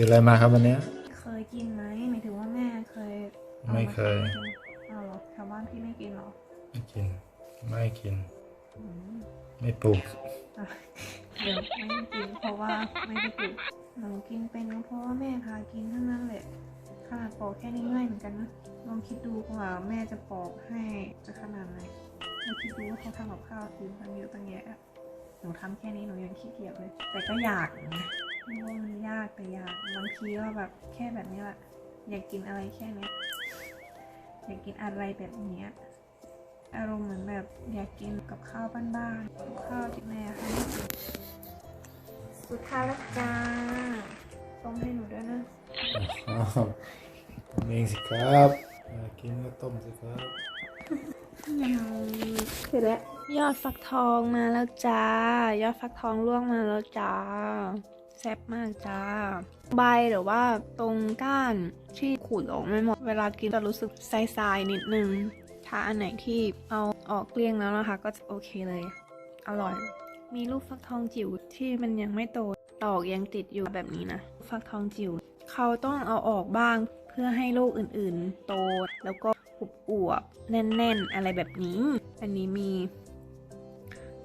ซื้ออะไรมาครับวันเนี้ย เคยกินไหมหมายถึงว่าแม่เคยอาาไม่เคยกินเอาเหรอชาวบ้านพี่ไม่กินเหรอไม่กิน ไม่กิน อืมไม่ปลูก อะเดี๋ยวไม่ได้กินเพราะว่าไม่ได้ปลูกหนูกินเป็นก็เพราะว่าแม่พากินทั้งนั้นแหละขนาดปอกแค่นี้เมื่อยเหมือนกันนะลองคิดดูว่าแม่จะปอกให้จะขนาดไหนแล้วคิดดูว่าเขาทำกับข้าวกินตั้งเยอะตั้งแยะอะหนูทำแค่นี้หนูยังขี้เกียจเลย แต่ก็อยากนะไม่ว่ามัน ยากแต่อยากบางทีก็แบบแค่แบบนี้แหละอยากกินอะไรแค่เนี้ยอยากกินอะไรแบบเนี้ยอารมณ์เหมือนแบบอยากกินกับข้าวบ้านๆกับข้าวที่แม่ให้สุดท้ายแล้วจ้าต้มให้หนูด้วยนะอ้าวทำเองสิครับอยากกินก็ต้มสิครับเสร็จแล้วยอดฟักทองมาแล้วจ้า ยอดฟักทองล่วงมาแล้วจ้า แซ่บมากจ้า ใบหรือว่าตรงก้านที่ขูดออกไม่หมด เวลากินจะรู้สึกทรายๆนิดนึง ถ้าอันไหนที่เอาออกเกลี้ยงแล้วนะคะ ก็จะโอเคเลย อร่อย มีลูกฟักทองจิ๋วที่มันยังไม่โตดอกยังติดอยู่แบบนี้นะ ฟักทองจิ๋วเขาต้องเอาออกบ้างเพื่อให้ลูกอื่นๆ โตแล้วก็อุบอวบแน่น ๆ อะไรแบบนี้ อันนี้มี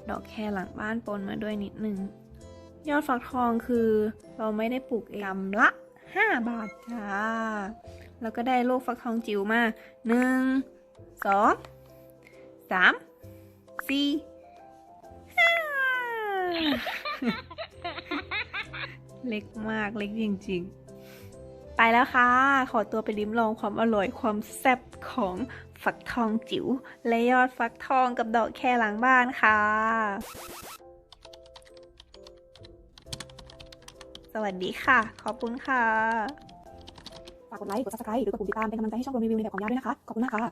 ดอกแครหลังบ้านปนมาด้วยนิดนึง ยอดฟักทองคือเราไม่ได้ปลูกเองกำละ 5 บาทจ้าแล้วก็ได้ลูกฟักทองจิ๋วมาหนึ่งสองสามสี่เล็กมากเล็กจริงๆ ไปแล้วค่ะ ขอตัวไปลิ้มลองความอร่อยความแซ่บของฟักทองจิ๋วและยอดฟักทองกับดอกแครหลังบ้านค่ะ สวัสดีค่ะ ขอบคุณค่ะ ฝากกดไลค์ กดซับสไครต์หรือกดปุ่มติดตามเป็นกำลังใจให้ช่องโรมรีวิวในแบบของยาด้วยนะคะ ขอบคุณมากค่ะ